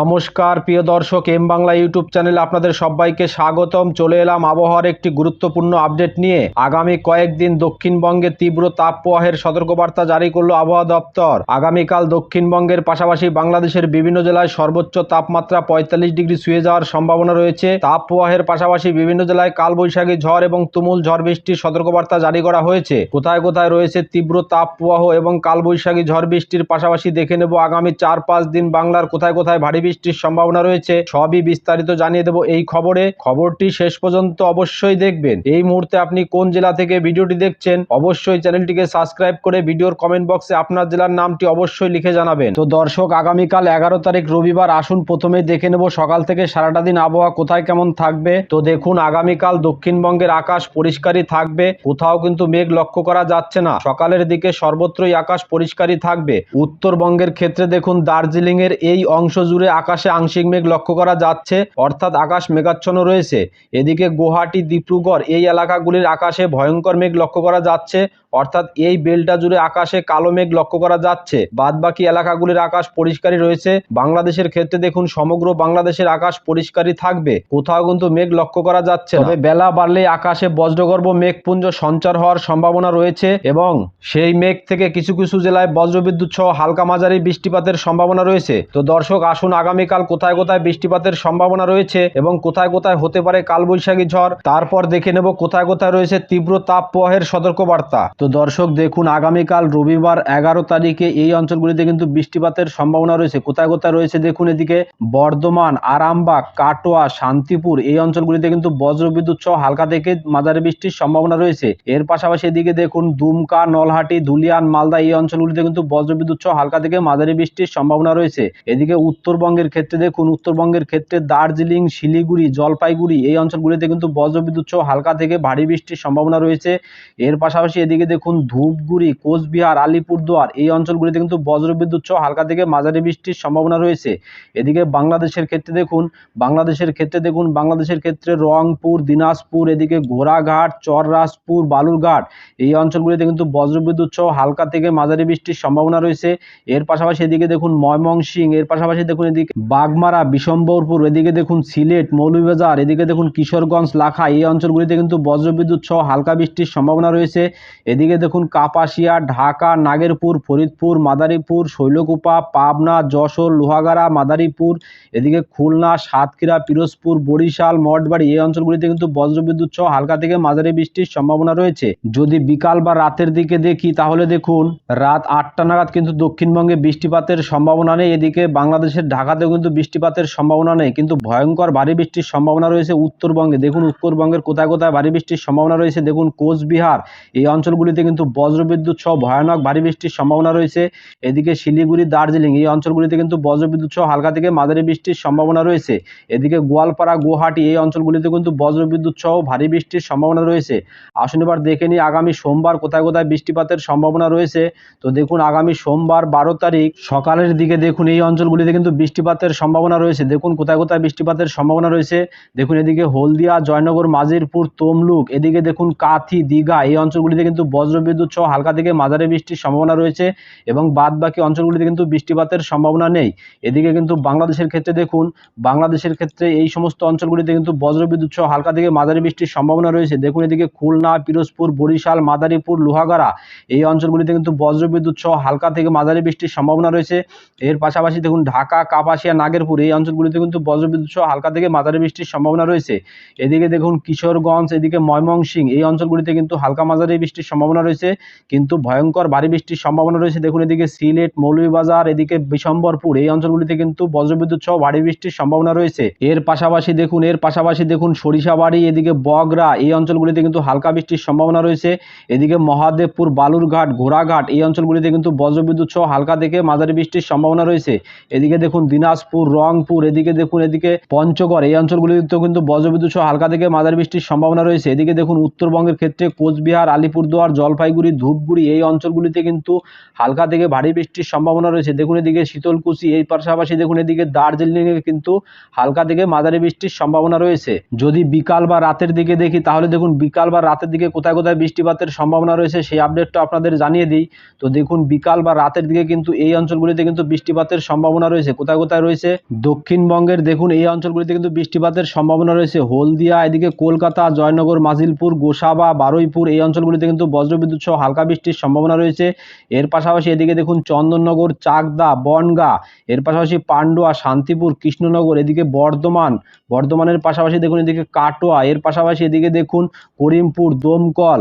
নমস্কার, প্রিয় দর্শক, এম বাংলা ইউটিউব চ্যানেলে আপনাদের সবাইকে স্বাগতম। চলে এলাম আবহাওয়ার একটি গুরুত্বপূর্ণ আপডেট নিয়ে। আগামী কয়েকদিন দক্ষিণবঙ্গে তীব্র তাপপ্রবাহের সতর্কবার্তা জারি করল আবহাওয়া দপ্তর। আগামীকাল দক্ষিণবঙ্গের পাশাপাশি বাংলাদেশের বিভিন্ন জেলায় সর্বোচ্চ তাপমাত্রা পঁয়তাল্লিশ ডিগ্রি ছুঁয়ে যাওয়ার সম্ভাবনা রয়েছে। তাপপ্রবাহের পাশাপাশি বিভিন্ন জেলায় কালবৈশাখী ঝড় এবং তুমুল ঝড় বৃষ্টির সতর্কবার্তা জারি করা হয়েছে। কোথায় কোথায় রয়েছে তীব্র তাপপ্রবাহ এবং কালবৈশাখী ঝড় বৃষ্টির পাশাপাশি দেখে নেব আগামী চার পাঁচ দিন বাংলার কোথায় কোথায় ভারী বৃষ্টির সম্ভাবনা রয়েছে, সবই বিস্তারিত জানিয়ে দেব এই খবরে। খবরটি শেষ পর্যন্ত অবশ্যই দেখবেন। এই মুহূর্তে আপনি কোন জেলা থেকে ভিডিওটি দেখছেন, অবশ্যই চ্যানেলটিকে সাবস্ক্রাইব করে ভিডিওর কমেন্ট বক্সে আপনার জেলার নামটি অবশ্যই লিখে জানাবেন। তো দর্শক, আগামীকাল এগারো তারিখ রবিবার আসুন প্রথমে দেখে নেব সকাল থেকে সারাটা দিন আবহাওয়া কোথায় কেমন থাকবে। তো দেখুন, আগামীকাল দক্ষিণবঙ্গের আকাশ পরিষ্কারই থাকবে, কোথাও কিন্তু মেঘ লক্ষ্য করা যাচ্ছে না। সকালের দিকে সর্বত্রই আকাশ পরিষ্কারই থাকবে। উত্তরবঙ্গের ক্ষেত্রে দেখুন দার্জিলিং এর এই অংশ জুড়ে আকাশে আংশিক মেঘ লক্ষ্য করা যাচ্ছে। অর্থাৎ আকাশ মেঘাচ্ছন্ন রয়েছে। এদিকে গুয়াহাটি, ডিব্রুগড় এই এলাকাগুলির আকাশে ভয়ঙ্কর মেঘ লক্ষ্য করা যাচ্ছে। অর্থাৎ এই বেলটা জুড়ে আকাশে কালো মেঘ লক্ষ্য করা যাচ্ছে। বাদ বাকি এলাকাগুলির আকাশ পরিষ্কারই রয়েছে। বাংলাদেশের ক্ষেত্রে দেখুন, সমগ্র বাংলাদেশের আকাশ পরিষ্কারই থাকবে। কোথাও কিন্তু মেঘ লক্ষ্য করা যাচ্ছে। তবে বেলা বাড়লে আকাশে বজ্রগর্ভ মেঘপুঞ্জ সঞ্চার হওয়ার সম্ভাবনা রয়েছে এবং সেই মেঘ থেকে কিছু কিছু জেলায় বজ্রবিদ্যুৎ সহ হালকা মাঝারি বৃষ্টিপাতের সম্ভাবনা রয়েছে। তো দর্শক, আসুন আগামীকাল কোথায় কোথায় বৃষ্টিপাতের সম্ভাবনা রয়েছে এবং কোথায় কোথায় হতে পারে কালবৈশাখী ঝড়, তারপর দেখে নেব কোথায় কোথায় রয়েছে তীব্র তাপ প্রবাহের সতর্কবার্তা। তো দর্শক, দেখুন, আগামীকাল রবিবার এগারো তারিখে এই অঞ্চলগুলিতে কিন্তু বৃষ্টিপাতের সম্ভাবনা রয়েছে। কোথায় কোথায় রয়েছে দেখুন এদিকে বর্ধমান, আরামবাগ, কাটোয়া, শান্তিপুর, এই অঞ্চলগুলিতে কিন্তু বজ্রবিদ্যুৎ সহ হালকা থেকে মাঝারি বৃষ্টির সম্ভাবনা রয়েছে। এর পাশাপাশি এদিকে দেখুন, দুমকা, নলহাটি, ধুলিয়ান, মালদা এই অঞ্চলগুলিতে কিন্তু বজ্রবিদ্যুৎ সহ হালকা থেকে মাঝারি বৃষ্টির সম্ভাবনা রয়েছে। এদিকে উত্তরবঙ্গের ক্ষেত্রে দেখুন, উত্তরবঙ্গের ক্ষেত্রে দার্জিলিং, শিলিগুড়ি, জলপাইগুড়ি এই অঞ্চলগুলিতে কিন্তু বজ্রবিদ্যুৎ সহ হালকা থেকে ভারী বৃষ্টির সম্ভাবনা রয়েছে। এর পাশাপাশি এদিকে দেখুন, ধূপগুড়ি, কোচবিহার, আলিপুরদুয়ার, এই অঞ্চলগুলিতে কিন্তু বজ্রবিদ্যুৎ সহ হালকা থেকে মাঝারি বৃষ্টির সম্ভাবনা রয়েছে। এদিকে বাংলাদেশের ক্ষেত্রে দেখুন, বাংলাদেশের ক্ষেত্রে দেখুন, বাংলাদেশের ক্ষেত্রে রংপুর, দিনাজপুর, এদিকে ঘোড়াঘাট, চররাজপুর, বালুরঘাট, এই অঞ্চলগুলিতে কিন্তু বজ্রবিদ্যুৎ সহ হালকা থেকে মাঝারি বৃষ্টির সম্ভাবনা রয়েছে। এর পাশাপাশি এদিকে দেখুন ময়মনসিং এর পাশাপাশি দেখুন এদিকে বাগমারা, বিশম্বরপুর, এদিকে দেখুন, সিলেট, মৌলভীবাজার, এদিকে দেখুন, কিশোরগঞ্জ, লাখা, এই অঞ্চলগুলিতে কিন্তু বজ্রবিদ্যুৎ সহ হালকা বৃষ্টির সম্ভাবনা রয়েছে। এদিকে দেখুন কাপাসিয়া, ঢাকা, নাগেরপুর, ফরিদপুর, মাদারীপুর, শৈলকুপা, পাবনা, যশোর, লোহাগাড়া, মাদারীপুর, এদিকে খুলনা, সাতক্ষীরা, পিরোজপুর, বরিশাল, মঠবাড়ি এই অঞ্চলগুলিতে কিন্তু বজ্রবিদ্যুৎ সহ হালকা থেকে মাঝারি বৃষ্টির সম্ভাবনা রয়েছে। যদি বিকাল বা রাতের দিকে দেখি তাহলে দেখুন রাত আটটা নাগাদ কিন্তু দক্ষিণবঙ্গে বৃষ্টিপাতের সম্ভাবনা নেই। এদিকে বাংলাদেশের ঢাকাতেও কিন্তু বৃষ্টিপাতের সম্ভাবনা নেই। কিন্তু ভয়ঙ্কর ভারী বৃষ্টির সম্ভাবনা রয়েছে উত্তরবঙ্গে। দেখুন উত্তরবঙ্গের কোথায় কোথায় ভারী বৃষ্টির সম্ভাবনা রয়েছে। দেখুন কোচবিহার এই অঞ্চলগুলিতে কিন্তু বজ্রবিদ্যুৎ সহ ভয়ানক ভারী বৃষ্টির সম্ভাবনা রয়েছে। এদিকে শিলিগুড়ি, দার্জিলিং এই অঞ্চলগুলিতে কিন্তু বজ্রবিদ্যুৎ সহ হালকা থেকে মাঝারি বৃষ্টির সম্ভাবনা রয়েছে। এদিকে গোয়ালপাড়া, গুয়াহাটি এই অঞ্চলগুলিতে কিন্তু বজ্রবিদ্যুৎ সহ ভারী বৃষ্টির সম্ভাবনা রয়েছে। আসুন এবার দেখে নিই আগামী সোমবার কোথায় কোথায় বৃষ্টিপাতের সম্ভাবনা রয়েছে। তো দেখুন আগামী সোমবার বারো তারিখ সকালের দিকে দেখুন এই অঞ্চলগুলিতে কিন্তু বৃষ্টিপাতের সম্ভাবনা রয়েছে। দেখুন কোথায় কোথায় বৃষ্টিপাতের সম্ভাবনা রয়েছে। দেখুন এদিকে হলদিয়া, জয়নগর, মাজিরপুর, তমলুক, এদিকে দেখুন কাথি, দীঘা এই অঞ্চলগুলিতে কিন্তু বজ্রবিদ্যুৎ সহ হালকা থেকে মাঝারি বৃষ্টির সম্ভাবনা রয়েছে এবং বাদ বাকি অঞ্চলগুলিতে কিন্তু বৃষ্টিপাতের সম্ভাবনা নেই। এদিকে কিন্তু বাংলাদেশের ক্ষেত্রে দেখুন, বাংলাদেশের ক্ষেত্রে এই সমস্ত অঞ্চলগুলিতে কিন্তু বজ্রবিদ্যুৎ সহ হালকা থেকে মাঝারি বৃষ্টির সম্ভাবনা রয়েছে। দেখুন এদিকে খুলনা, পিরোজপুর, বরিশাল, মাদারীপুর, লোহাগাড়া এই অঞ্চলগুলিতে কিন্তু বজ্রবিদ্যুৎ সহ হালকা থেকে মাঝারি বৃষ্টির সম্ভাবনা রয়েছে। এর পাশাপাশি দেখুন ঢাকা, কাপাসিয়া, নাগেরপুর এই অঞ্চলগুলিতে কিন্তু বজ্রবিদ্যুৎ সহ হালকা থেকে মাঝারি বৃষ্টির সম্ভাবনা রয়েছে। এদিকে দেখুন কিশোরগঞ্জ, এদিকে ময়মনসিং এই অঞ্চলগুলিতে কিন্তু হালকা মাঝারি বৃষ্টির সম্ভাবনা রয়েছে, কিন্তু ভয়ঙ্কর ভারী বৃষ্টির সম্ভাবনা রয়েছে। দেখুন এদিকে সিলেট, মৌলভীবাজার, এদিকে বিশম্বরপুর, এই অঞ্চলগুলিতে কিন্তু বজ্রবিদ্যুৎ সহ ভারী বৃষ্টির সম্ভাবনা রয়েছে। এর পাশাপাশি দেখুন, এর পাশাপাশি দেখুন সরিষাবাড়ি, এদিকে বগরা, এই অঞ্চলগুলিতে কিন্তু হালকা বৃষ্টির সম্ভাবনা রয়েছে। এদিকে মহাদেবপুর, বালুরঘাট, ঘোড়াঘাট, এই অঞ্চলগুলিতে কিন্তু বজ্রবিদ্যুৎ সহ হালকা থেকে মাঝারি বৃষ্টির সম্ভাবনা রয়েছে। এদিকে দেখুন দিনাজপুর, রংপুর, এদিকে দেখুন, এদিকে পঞ্চগড়, এই অঞ্চলগুলিতেও কিন্তু বজ্রবিদ্যুৎ সহ হালকা থেকে মাঝারি বৃষ্টির সম্ভাবনা রয়েছে। এদিকে দেখুন উত্তরবঙ্গের ক্ষেত্রে কোচবিহার, আলিপুরদুয়ার জলপাইগুড়ি ধূপগুড়ি, এই অঞ্চলগুলিতে কিন্তু হালকা থেকে ভারী বৃষ্টির সম্ভাবনা রয়েছে। দেখুন এদিকে শীতলকুচি, এই পাশাপাশি দেখুন এদিকে দার্জিলিংয়ে কিন্তু হালকা থেকে মাঝারি বৃষ্টির সম্ভাবনা রয়েছে। যদি বিকাল বা রাতের দিকে দেখি, তাহলে দেখুন বিকাল বা রাতের দিকে কোথায় কোথায় বৃষ্টিপাতের সম্ভাবনা রয়েছে, সেই আপডেটটা আপনাদের জানিয়ে দিই। তো দেখুন বিকাল বা রাতের দিকে কিন্তু এই অঞ্চলগুলিতে কিন্তু বৃষ্টিপাতের সম্ভাবনা রয়েছে। কোথায় কোথায় রয়েছে? দক্ষিণবঙ্গের দেখুন এই অঞ্চলগুলিতে কিন্তু বৃষ্টিপাতের সম্ভাবনা রয়েছে। হলদিয়া, এদিকে কলকাতা, জয়নগর, মাজিলপুর, গোসাবা, বারুইপুর, এই অঞ্চলগুলিতে কিন্তু বজ্রবিদ্যুৎ সহ হালকা বৃষ্টির সম্ভাবনা রয়েছে। এর পাশাপাশি এদিকে দেখুন চন্দননগর, চাকদা, বনগা, এর পাশাপাশি পান্ডুয়া, শান্তিপুর, কৃষ্ণনগর, এদিকে বর্ধমান, বর্ধমানের পাশাপাশি দেখুন এদিকে কাটোয়া, এর পাশাপাশি এদিকে দেখুন করিমপুর, দমকল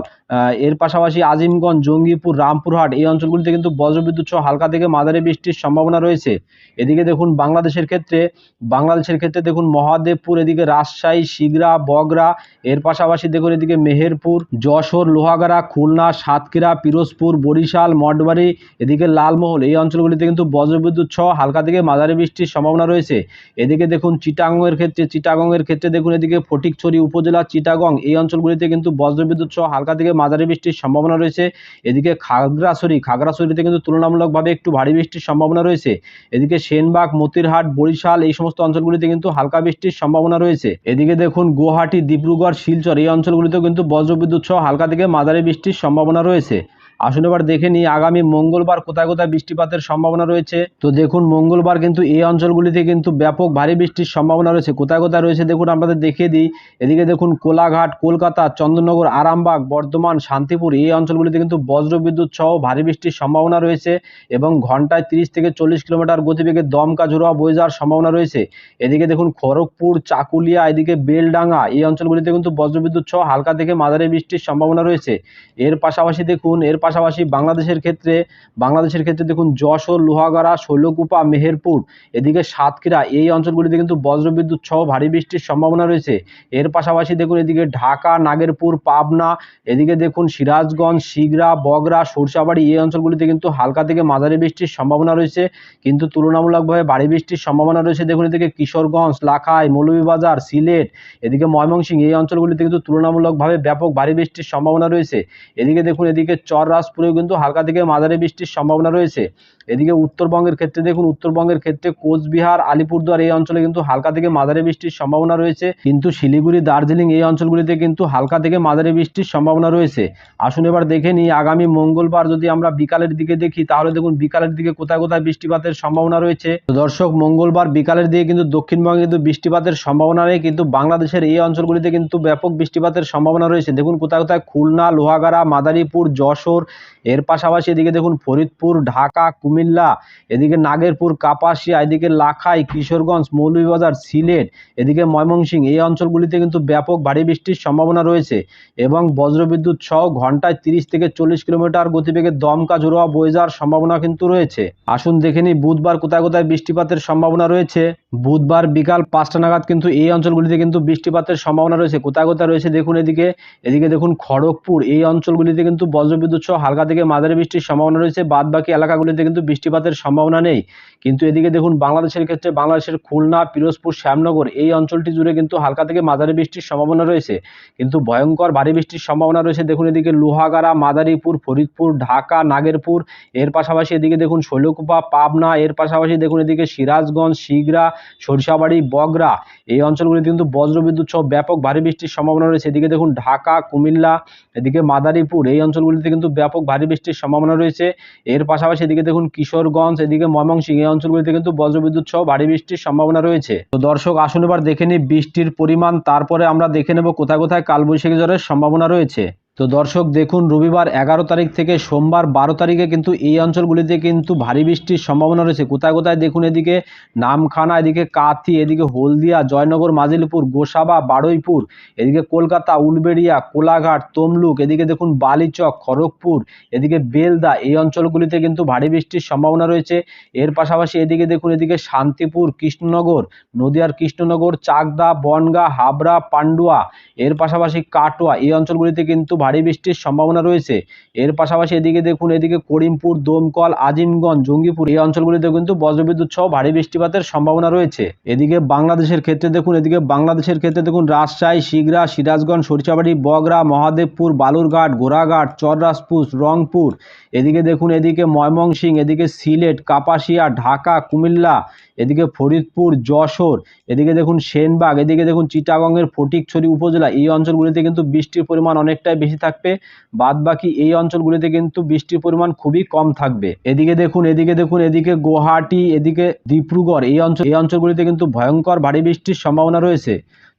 এর পাশাপাশি আজিমগঞ্জ, জঙ্গিপুর, রামপুরহাট এই অঞ্চলগুলিতে কিন্তু বজ্রবিদ্যুৎ সহ হালকা থেকে মাঝারি বৃষ্টির সম্ভাবনা রয়েছে। এদিকে দেখুন বাংলাদেশের ক্ষেত্রে বাংলাদেশের ক্ষেত্রে দেখুন মহাদেবপুর, এদিকে রাজশাহী, শিগরা, বগরা, এর পাশাপাশি দেখুন এদিকে মেহেরপুর, যশোর, লোহাগাড়া, খুলনা, সাতক্ষীরা, পিরোজপুর, বরিশাল, মঠবাড়ি, এদিকে লালমহল এই অঞ্চলগুলিতে কিন্তু বজ্রবিদ্যুৎ সহ হালকা থেকে মাঝারি বৃষ্টির সম্ভাবনা রয়েছে। এদিকে দেখুন চিটাগংয়ের ক্ষেত্রে চিটাগংয়ের ক্ষেত্রে দেখুন এদিকে ফটিকছড়ি উপজেলা, চিটাগং এই অঞ্চলগুলিতে কিন্তু বজ্রবিদ্যুৎ সহ হালকা থেকে মাঝারি বৃষ্টির সম্ভাবনা রয়েছে। এদিকে খাগড়াছড়ি, খাগড়াছড়িতে কিন্তু তুলনামূলকভাবে একটু ভারী বৃষ্টির সম্ভাবনা রয়েছে। এদিকে সেনবাগ, মতিরহাট, বরিশাল এই সমস্ত অঞ্চলগুলিতে কিন্তু হালকা বৃষ্টির সম্ভাবনা রয়েছে। এদিকে দেখুন, গুয়াহাটি, ডিব্রুগড়, শিলচর এই অঞ্চলগুলিতেও কিন্তু বজ্রবিদ্যুৎ সহ হালকা থেকে মাঝারি বৃষ্টির সম্ভাবনা রয়েছে। আসুন এবার দেখে নিই, আগামী মঙ্গলবার কোথায় কোথায় বৃষ্টিপাতের সম্ভাবনা রয়েছে। তো দেখুন, মঙ্গলবার কিন্তু এই অঞ্চলগুলিতে কিন্তু ব্যাপক ভারী বৃষ্টির সম্ভাবনা রয়েছে। কোথায় কোথায় রয়েছে দেখুন, আপনাদের দেখিয়ে দিই। এদিকে দেখুন, কোলাঘাট, কলকাতা, চন্দননগর, আরামবাগ, বর্ধমান, শান্তিপুর এই অঞ্চলগুলিতে কিন্তু বজ্রবিদ্যুৎ সহ ভারী বৃষ্টির সম্ভাবনা রয়েছে এবং ঘন্টায় তিরিশ থেকে চল্লিশ কিলোমিটার গতিবেগে দমকা ঝোড়োয়া বয়ে যাওয়ার সম্ভাবনা রয়েছে। এদিকে দেখুন, খড়গপুর, চাকুলিয়া, এদিকে বেলডাঙ্গা এই অঞ্চলগুলিতে কিন্তু বজ্রবিদ্যুৎ সহ হালকা থেকে মাঝারি বৃষ্টির সম্ভাবনা রয়েছে। এর পাশাপাশি দেখুন, এর পাশাপাশি বাংলাদেশের ক্ষেত্রে বাংলাদেশের ক্ষেত্রে দেখুন যশোর, লোহাগড়া, শৈলকুপা, মেহেরপুর, এদিকে সাতক্ষীরা, এই অঞ্চলগুলিতে কিন্তু বজ্রবিদ্যুৎ সহ ভারী বৃষ্টির সম্ভাবনা রয়েছে। এর পাশাপাশি দেখুন এদিকে ঢাকা, নাগেরপুর, পাবনা, এদিকে দেখুন সিরাজগঞ্জ শিগরা বগরা সরষাবাড়ি, এই অঞ্চলগুলিতে কিন্তু হালকা থেকে মাঝারি বৃষ্টির সম্ভাবনা রয়েছে। কিন্তু তুলনামূলকভাবে ভারী বৃষ্টির সম্ভাবনা রয়েছে দেখুন এদিকে কিশোরগঞ্জ, লাখাই, মৌলভীবাজার, সিলেট, এদিকে ময়মনসিংহ, এই অঞ্চলগুলিতে কিন্তু তুলনামূলকভাবে ব্যাপক ভারী বৃষ্টির সম্ভাবনা রয়েছে। এদিকে দেখুন এদিকে চররাজপুরেও কিন্তু হালকা থেকে মাঝারি বৃষ্টির সম্ভাবনা রয়েছে। এদিকে উত্তরবঙ্গের ক্ষেত্রে দেখুন, উত্তরবঙ্গের ক্ষেত্রে কোচবিহার, আলিপুরদুয়ার এই অঞ্চলে কিন্তু হালকা থেকে মাঝারি বৃষ্টির সম্ভাবনা রয়েছে। কিন্তু শিলিগুড়ি, দার্জিলিং এই অঞ্চলগুলিতে কিন্তু হালকা থেকে মাঝারি বৃষ্টির সম্ভাবনা রয়েছে। আসুন এবার দেখে নিই, আগামী মঙ্গলবার যদি আমরা বিকালের দিকে দেখি, তাহলে দেখুন বিকালের দিকে কোথায় কোথায় বৃষ্টিপাতের সম্ভাবনা রয়েছে। দর্শক, মঙ্গলবার বিকালের দিকে কিন্তু দক্ষিণবঙ্গে কিন্তু বৃষ্টিপাতের সম্ভাবনা নেই, কিন্তু বাংলাদেশের এই অঞ্চলগুলিতে কিন্তু ব্যাপক বৃষ্টিপাতের সম্ভাবনা রয়েছে। দেখুন কোথায় কোথায় খুলনা, লোহাগাড়া, মাদারীপুর, যশোর এর পাশাপাশি এদিকে দেখুন ফরিদপুর, ঢাকা, কুমিল্লা, এদিকে নাগেরপুর, কাপাসিয়া, এদিকে লাখাই, কিশোরগঞ্জ, মৌলভীবাজার, সিলেট, এদিকে ময়মনসিং এই অঞ্চলগুলিতে কিন্তু ব্যাপক ভারী বৃষ্টির সম্ভাবনা রয়েছে এবং বজ্রবিদ্যুৎ সহ ঘন্টায় তিরিশ থেকে চল্লিশ কিলোমিটার গতিবেগে দমকা জোড়োয়া বয়ে যাওয়ার সম্ভাবনা কিন্তু রয়েছে। আসুন দেখে নিই, বুধবার কোথায় কোথায় বৃষ্টিপাতের সম্ভাবনা রয়েছে? বুধবার বিকাল পাঁচটা নাগাদ কিন্তু এই অঞ্চলগুলিতে কিন্তু বৃষ্টিপাতের সম্ভাবনা রয়েছে। কোথায় কোথায় রয়েছে দেখুন এদিকে। এদিকে দেখুন খড়গপুর, এই অঞ্চলগুলিতে কিন্তু বজ্রবিদ্যুৎ সহ হালকা থেকে মাঝারি বৃষ্টির সম্ভাবনা রয়েছে। বাদ বাকি এলাকাগুলিতে কিন্তু বৃষ্টিপাতের সম্ভাবনা নেই। কিন্তু এদিকে দেখুন, বাংলাদেশের ক্ষেত্রে বাংলাদেশের খুলনা, পিরোজপুর, শ্যামনগর এই অঞ্চলটি জুড়ে কিন্তু হালকা থেকে মাঝারি বৃষ্টির সম্ভাবনা রয়েছে। কিন্তু ভয়ঙ্কর ভারী বৃষ্টির সম্ভাবনা রয়েছে। দেখুন, এদিকে লোহাগাড়া, মাদারীপুর, ফরিদপুর, ঢাকা, নাগেরপুর, এর পাশাপাশি এদিকে দেখুন, শৈলকুপা, পাবনা, এর পাশাপাশি দেখুন, এদিকে সিরাজগঞ্জ, শিগরা, সরিষাবাড়ি, বগরা এই অঞ্চলগুলিতে কিন্তু বজ্রবিদ্যুৎ সহ ব্যাপক ভারী বৃষ্টির সম্ভাবনা রয়েছে। এদিকে দেখুন, ঢাকা, কুমিল্লা, এদিকে মাদারীপুর এই অঞ্চলগুলিতে কিন্তু ব্যাপক ভারী বৃষ্টির সম্ভাবনা রয়েছে। এর পাশাপাশি এদিকে দেখুন কিশোরগঞ্জ, এদিকে ময়মনসিংহ, এই অঞ্চলগুলিতে কিন্তু বজ্রবিদ্যুৎ সহ ভারী বৃষ্টির সম্ভাবনা রয়েছে। তো দর্শক, আসুন এবার দেখে নিই বৃষ্টির পরিমাণ। তারপরে আমরা দেখে নেব কোথায় কোথায় কালবৈশাখী ঝড়ের সম্ভাবনা রয়েছে। তো দর্শক, দেখুন, রবিবার এগারো তারিখ থেকে সোমবার বারো তারিখে কিন্তু এই অঞ্চলগুলিতে কিন্তু ভারী বৃষ্টির সম্ভাবনা রয়েছে। কোথায় কোথায় দেখুন এদিকে নামখানা, এদিকে কাথি, এদিকে হলদিয়া, জয়নগর, মাজিলপুর, গোসাবা, বারুইপুর, এদিকে কলকাতা, উলবেড়িয়া, কোলাঘাট, তমলুক, এদিকে দেখুন বালিচক, খড়গপুর, এদিকে বেলদা, এই অঞ্চলগুলিতে কিন্তু ভারী বৃষ্টির সম্ভাবনা রয়েছে। এর পাশাপাশি এদিকে দেখুন এদিকে শান্তিপুর, কৃষ্ণনগর, নদিয়ার কৃষ্ণনগর, চাকদা, বনগা, হাবড়া, পান্ডুয়া, এর পাশাপাশি কাটোয়া, এই অঞ্চলগুলিতে কিন্তু ভারী বৃষ্টির সম্ভাবনা রয়েছে। এর পাশাপাশি এদিকে দেখুন, এদিকে করিমপুর, দমকল, আজিমগঞ্জ, জঙ্গিপুর এই অঞ্চলগুলিতে কিন্তু বজ্রবিদ্যুৎ সহ ভারী বৃষ্টিপাতের সম্ভাবনা রয়েছে। এদিকে বাংলাদেশের ক্ষেত্রে দেখুন, এদিকে বাংলাদেশের ক্ষেত্রে দেখুন, রাজশাহী, শিগরা, সিরাজগঞ্জ, সরিষাবাড়ি বগরা মহাদেবপুর, বালুরঘাট গোরাঘাট চররাজপুর, রংপুর এদিকে দেখুন, এদিকে ময়মনসিংহ এদিকে সিলেট, কাপাসিয়া, ঢাকা, কুমিল্লা, এদিকে ফরিদপুর, যশোর, এদিকে দেখুন সেনবাগ, এদিকে দেখুন চিটাগংয়ের ফটিকছড়ি উপজেলা। এই অঞ্চলগুলিতে কিন্তু বৃষ্টির পরিমাণ অনেকটাই বেশি থাকবে। বাদ বাকি এই অঞ্চলগুলিতে কিন্তু বৃষ্টির পরিমাণ খুবই কম থাকবে। এদিকে দেখুন এদিকে দেখুন, এদিকে গুয়াহাটি, এদিকে ডিব্রুগড়। এই অঞ্চল, এই অঞ্চলগুলিতে কিন্তু ভয়ঙ্কর ভারী বৃষ্টির সম্ভাবনা রয়েছে।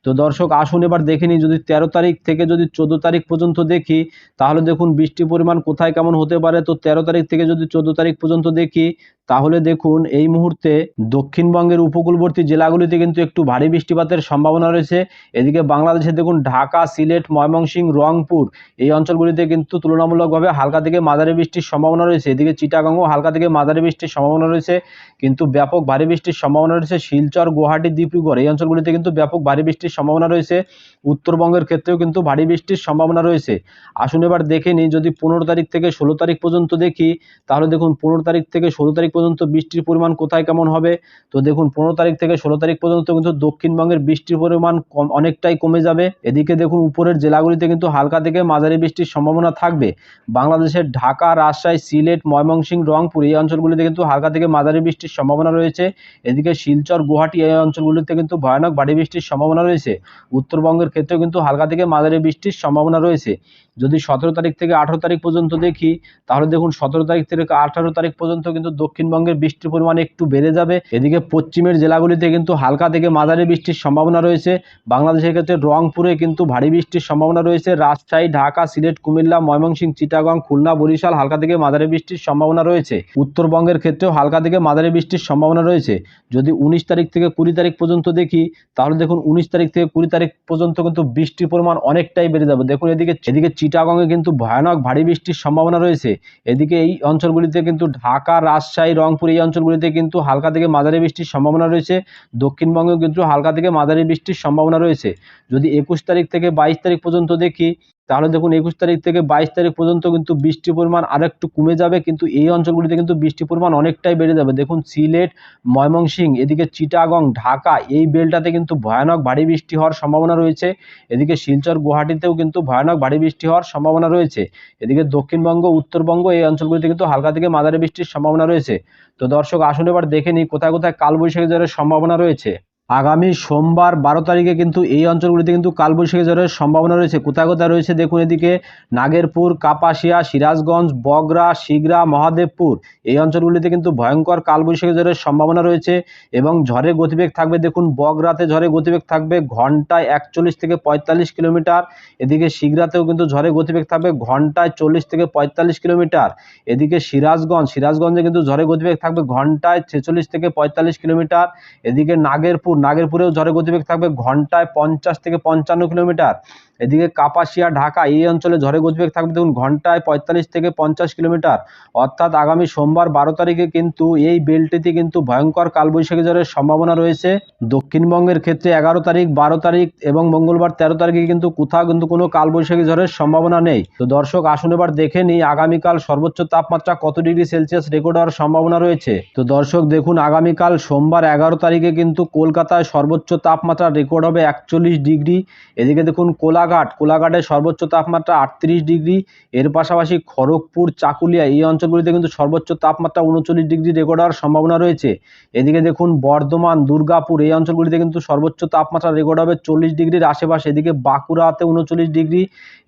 তো দর্শক, আসুন এবার দেখে নিই, যদি তেরো তারিখ থেকে যদি চোদ্দ তারিখ পর্যন্ত দেখি, তাহলে দেখুন বৃষ্টির পরিমাণ কোথায় কেমন হতে পারে। তো তেরো তারিখ থেকে যদি চোদ্দ তারিখ পর্যন্ত দেখি, তাহলে দেখুন এই মুহূর্তে দক্ষিণবঙ্গের উপকূলবর্তী জেলাগুলিতে কিন্তু একটু ভারী বৃষ্টিপাতের সম্ভাবনা রয়েছে। এদিকে বাংলাদেশে দেখুন ঢাকা, সিলেট ময়মনসিংহ রংপুর, এই অঞ্চলগুলিতে কিন্তু তুলনামূলকভাবে হালকা থেকে মাঝারি বৃষ্টির সম্ভাবনা রয়েছে। এদিকে চিটাগাংও হালকা থেকে মাঝারি বৃষ্টির সম্ভাবনা রয়েছে, কিন্তু ব্যাপক ভারী বৃষ্টির সম্ভাবনা রয়েছে। শিলচর, গুয়াহাটি, ডিব্রুগড়, এই অঞ্চলগুলিতে কিন্তু ব্যাপক ভারী বৃষ্টির সম্ভাবনা রয়েছে। উত্তরবঙ্গের ক্ষেত্রেও কিন্তু ভারী বৃষ্টির সম্ভাবনা রয়েছে। আসুন এবার দেখে নিই, যদি পনেরো তারিখ থেকে ষোলো তারিখ পর্যন্ত দেখি, তাহলে দেখুন পনেরো তারিখ থেকে ষোলো তারিখ পর্যন্ত বৃষ্টির পরিমাণ কোথায় কেমন হবে? তো দেখুন পনেরো তারিখ থেকে ষোলো তারিখ পর্যন্ত কিন্তু দক্ষিণবঙ্গের বৃষ্টির পরিমাণ কম, অনেকটাই কমে যাবে। এদিকে দেখুন উপরের জেলাগুলিতে কিন্তু হালকা থেকে মাঝারি বৃষ্টির সম্ভাবনা থাকবে। বাংলাদেশের ঢাকা, রাজশাহী, সিলেট, ময়মনসিংহ, রংপুর এই অঞ্চলগুলিতে কিন্তু হালকা থেকে মাঝারি বৃষ্টির সম্ভাবনা রয়েছে। এদিকে শিলচর, গুয়াহাটি এই অঞ্চলগুলিতে কিন্তু ভয়ানক ভারী বৃষ্টির সম্ভাবনা রয়েছে। উত্তরবঙ্গের ক্ষেত্রেও কিন্তু হালকা থেকে মাঝারি বৃষ্টির সম্ভাবনা রয়েছে। যদি সতেরো তারিখ থেকে আঠেরো তারিখ পর্যন্ত দেখি, তাহলে দেখুন সতেরো তারিখ থেকে আঠারো তারিখ পর্যন্ত কিন্তু দক্ষিণবঙ্গের বৃষ্টির পরিমাণ একটু বেড়ে যাবে। এদিকে পশ্চিমের জেলাগুলিতে কিন্তু হালকা থেকে মাঝারি বৃষ্টির সম্ভাবনা রয়েছে। বাংলাদেশের ক্ষেত্রে রংপুরে কিন্তু ভারী বৃষ্টির সম্ভাবনা রয়েছে। রাজশাহী, ঢাকা, সিলেট, কুমিল্লা, ময়মনসিংহ, চিটাগং, খুলনা, বরিশাল হালকা থেকে মাঝারি বৃষ্টির সম্ভাবনা রয়েছে। উত্তরবঙ্গের ক্ষেত্রেও হালকা থেকে মাঝারি বৃষ্টির সম্ভাবনা রয়েছে। যদি উনিশ তারিখ থেকে কুড়ি তারিখ পর্যন্ত দেখি, তাহলে দেখুন উনিশ তারিখ থেকে কুড়ি তারিখ পর্যন্ত কিন্তু বৃষ্টির পরিমাণ অনেকটাই বেড়ে যাবে। দেখুন এদিকে এদিকে চিটাগংয়ে কিন্তু ভয়ানক ভারী বৃষ্টির সম্ভাবনা রয়েছে। এদিকে এই অঞ্চলগুলিতে কিন্তু ঢাকা, রাজশাহী, রংপুর এই অঞ্চলগুলিতে কিন্তু হালকা থেকে মাঝারি বৃষ্টির সম্ভাবনা রয়েছে। দক্ষিণবঙ্গেও কিন্তু হালকা থেকে মাঝারি বৃষ্টির সম্ভাবনা রয়েছে। যদি একুশ তারিখ থেকে বাইশ তারিখ পর্যন্ত দেখি তাহলে দেখুন একুশ তারিখ থেকে বাইশ তারিখ পর্যন্ত কিন্তু বৃষ্টির পরিমাণ আরেকটু কমে যাবে, কিন্তু এই অঞ্চলগুলিতে কিন্তু বৃষ্টির পরিমাণ অনেকটাই বেড়ে যাবে। দেখুন সিলেট, ময়মনসিংহ, এদিকে চিটাগং, ঢাকা, এই বেলটাতে কিন্তু ভয়ানক ভারী বৃষ্টি হওয়ার সম্ভাবনা রয়েছে। এদিকে শিলচর, গুয়াহাটিতেও কিন্তু ভয়ানক ভারী বৃষ্টি হওয়ার সম্ভাবনা রয়েছে। এদিকে দক্ষিণবঙ্গ, উত্তরবঙ্গ, এই অঞ্চলগুলিতে কিন্তু হালকা থেকে মাঝারি বৃষ্টির সম্ভাবনা রয়েছে। তো দর্শক, আসুন এবার দেখে নিই কোথায় কোথায় কালবৈশাখী ঝড়ের সম্ভাবনা রয়েছে। আগামী সোমবার বারো তারিখে কিন্তু এই অঞ্চলগুলিতে কিন্তু কালবৈশাখী ঝড়ের সম্ভাবনা রয়েছে। কোথায় কোথায় রয়েছে দেখুন এদিকে। নাগেরপুর, কাপাসিয়া, সিরাজগঞ্জ বগরা শিগরা, মহাদেবপুর এই অঞ্চলগুলিতে কিন্তু ভয়ঙ্কর কালবৈশাখী ঝড়ের সম্ভাবনা রয়েছে এবং ঝড়ের গতিবেগ থাকবে দেখুন বগরাতে ঝড়ের গতিবেগ থাকবে ঘন্টায় একচল্লিশ থেকে পঁয়তাল্লিশ কিলোমিটার। এদিকে শিগরাতেও কিন্তু ঝড়ের গতিবেগ থাকবে ঘন্টায় চল্লিশ থেকে পঁয়তাল্লিশ কিলোমিটার। এদিকে সিরাজগঞ্জ, সিরাজগঞ্জে কিন্তু ঝড়ের গতিবেগ থাকবে ঘন্টায় ছেচল্লিশ থেকে পঁয়তাল্লিশ কিলোমিটার। এদিকে নাগেরপুর নাগেরপুরেও ঝড়ের গতিবেগ থাকবে ঘন্টায় পঞ্চাশ থেকে পঞ্চান্ন কিলোমিটার। এদিকে কাপাসিয়া, ঢাকা এই অঞ্চলে ঝড়ের গতিবেগ থাকবে দেখুন, ঘন্টায় পঁয়তাল্লিশ থেকে পঞ্চাশ কিলোমিটার। অর্থাৎ আগামী সোমবার বারো তারিখে কিন্তু এই বেল্টটিতে কিন্তু ভয়ঙ্কর কালবৈশাখী ঝড়ের সম্ভাবনা রয়েছে। দক্ষিণবঙ্গের ক্ষেত্রে এগারো তারিখ, বারো তারিখ এবং মঙ্গলবার তেরো তারিখে কিন্তু কোথাও কিন্তু কোনো কালবৈশাখী ঝড়ের সম্ভাবনা নেই। তো দর্শক, আসুন এবার দেখে নিই আগামীকাল সর্বোচ্চ তাপমাত্রা কত ডিগ্রি সেলসিয়াস রেকর্ড হওয়ার সম্ভাবনা রয়েছে। তো দর্শক, দেখুন, আগামীকাল সোমবার এগারো তারিখে কিন্তু কলকাতায় সর্বোচ্চ তাপমাত্রা রেকর্ড হবে একচল্লিশ ডিগ্রি। এদিকে দেখুন কোলাঘাট, কোলাঘাটের সর্বোচ্চ তাপমাত্রা আটত্রিশ ডিগ্রি। এর পাশাপাশি খড়গপুর, চাকুলিয়া এই অঞ্চলগুলিতে কিন্তু সর্বোচ্চ তাপমাত্রা উনচল্লিশ ডিগ্রি রেকর্ড হওয়ার সম্ভাবনা রয়েছে। এদিকে দেখুন বর্ধমান, দুর্গাপুর এই অঞ্চলগুলিতে কিন্তু সর্বোচ্চ তাপমাত্রা রেকর্ড হবে চল্লিশ ডিগ্রির আশেপাশে। এদিকে বাঁকুড়াতে উনচল্লিশ ডিগ্রি,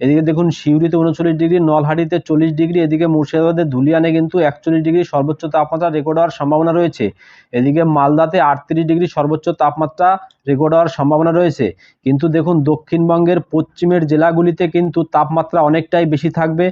এদিকে দেখুন সিউড়িতে উনচল্লিশ ডিগ্রি, নলহাটিতে চল্লিশ ডিগ্রি, এদিকে মুর্শিদাবাদের ধুলিয়ানে কিন্তু একচল্লিশ ডিগ্রি সর্বোচ্চ তাপমাত্রা রেকর্ড হওয়ার সম্ভাবনা রয়েছে। এদিকে মালদাতে আটত্রিশ ডিগ্রি সর্বোচ্চ তাপমাত্রা রেকর্ড হওয়ার সম্ভাবনা রয়েছে। কিন্তু দেখুন, দক্ষিণবঙ্গের পশ্চিমের জেলাগুলিতে কিন্তু তাপমাত্রা অনেকটাই বেশি থাকবে।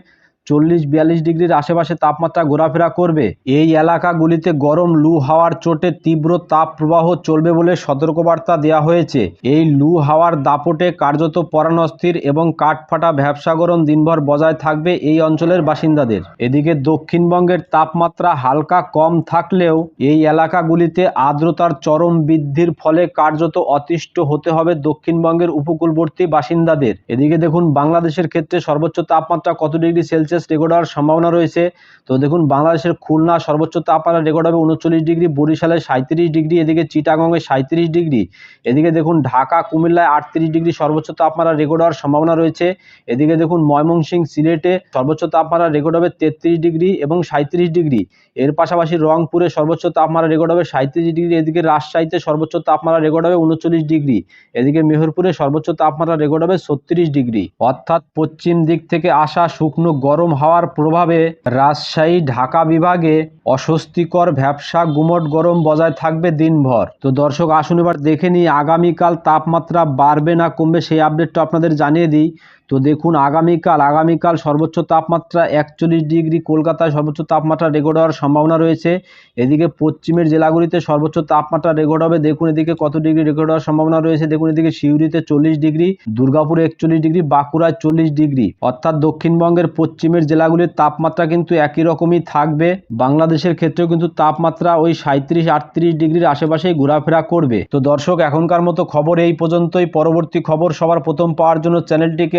চল্লিশ বিয়াল্লিশ ডিগ্রির আশেপাশে তাপমাত্রা ঘোরাফেরা করবে। এই এলাকাগুলিতে গরম লু হাওয়ার চোটে তীব্র তাপ প্রবাহ চলবে বলে সতর্কবার্তা দেওয়া হয়েছে। এই লু হাওয়ার দাপটে কার্যত পরানস্থির এবং কাঠফাটা ভ্যাবসা গরম দিনভর বজায় থাকবে এই অঞ্চলের বাসিন্দাদের। এদিকে দক্ষিণবঙ্গের তাপমাত্রা হালকা কম থাকলেও এই এলাকাগুলিতে আর্দ্রতার চরম বৃদ্ধির ফলে কার্যত অতিষ্ঠ হতে হবে দক্ষিণবঙ্গের উপকূলবর্তী বাসিন্দাদের। এদিকে দেখুন, বাংলাদেশের ক্ষেত্রে সর্বোচ্চ তাপমাত্রা কত ডিগ্রি সেলসিয়াস রেকর্ড হওয়ার সম্ভাবনা রয়েছে। তো দেখুন, বাংলাদেশের খুলনা সর্বোচ্চ তাপমাত্রা রেকর্ড হবে উনচল্লিশ ডিগ্রি, বরিশালে সাঁত্রিশ ডিগ্রি, এদিকে চিটাগংয়ে সাঁত্রিশ ডিগ্রি, এদিকে দেখুন ঢাকা, কুমিল্লায় আটত্রিশ ডিগ্রি সর্বোচ্চ তাপমাত্রা রেকর্ড হওয়ার সম্ভাবনা রয়েছে। এদিকে দেখুন ময়মনসিং সিলেটে সর্বোচ্চ তাপমাত্রা রেকর্ড হবে তেত্রিশ ডিগ্রি এবং সাঁত্রিশ ডিগ্রি। এর পাশাপাশি রংপুরে সর্বোচ্চ তাপমাত্রা রেকর্ড হবে সাঁত্রিশ ডিগ্রি, এদিকে রাজশাহীতে সর্বোচ্চ তাপমাত্রা রেকর্ড হবে উনচল্লিশ ডিগ্রি, এদিকে মেহেরপুরে সর্বোচ্চ তাপমাত্রা রেকর্ড হবে ছত্রিশ ডিগ্রি। অর্থাৎ পশ্চিম দিক থেকে আসা শুকনো গরম হাওয়ার প্রভাবে রাজশাহী, ঢাকা বিভাগে অস্বস্তিকর ভ্যাবসা গুমট গরম বজায় থাকবে দিনভর। তো দর্শক, আসুন এবার দেখে নিই আগামীকাল তাপমাত্রা বাড়বে না কমবে সেই আপডেটটা আপনাদের জানিয়ে দিই। তো দেখুন, আগামীকাল আগামীকাল সর্বোচ্চ তাপমাত্রা একচল্লিশ ডিগ্রি, কলকাতায় সর্বোচ্চ তাপমাত্রা রেকর্ড হওয়ার সম্ভাবনা রয়েছে। এদিকে পশ্চিমের জেলাগুলিতে সর্বোচ্চ তাপমাত্রা রেকর্ড হবে। দেখুন এদিকে কত ডিগ্রি রেকর্ড হওয়ার সম্ভাবনা রয়েছে। দেখুন এদিকে সিউড়িতে চল্লিশ ডিগ্রি, দুর্গাপুরে একচল্লিশ ডিগ্রি, বাঁকুড়ায় চল্লিশ ডিগ্রি। অর্থাৎ দক্ষিণবঙ্গের পশ্চিমের জেলাগুলির তাপমাত্রা কিন্তু একই রকমই থাকবে। বাংলাদেশের ক্ষেত্রেও কিন্তু তাপমাত্রা ওই সাঁত্রিশ আটত্রিশ ডিগ্রির আশেপাশেই ঘোরাফেরা করবে। তো দর্শক, এখনকার মতো খবর এই পর্যন্তই। পরবর্তী খবর সবার প্রথম পাওয়ার জন্য চ্যানেলটিকে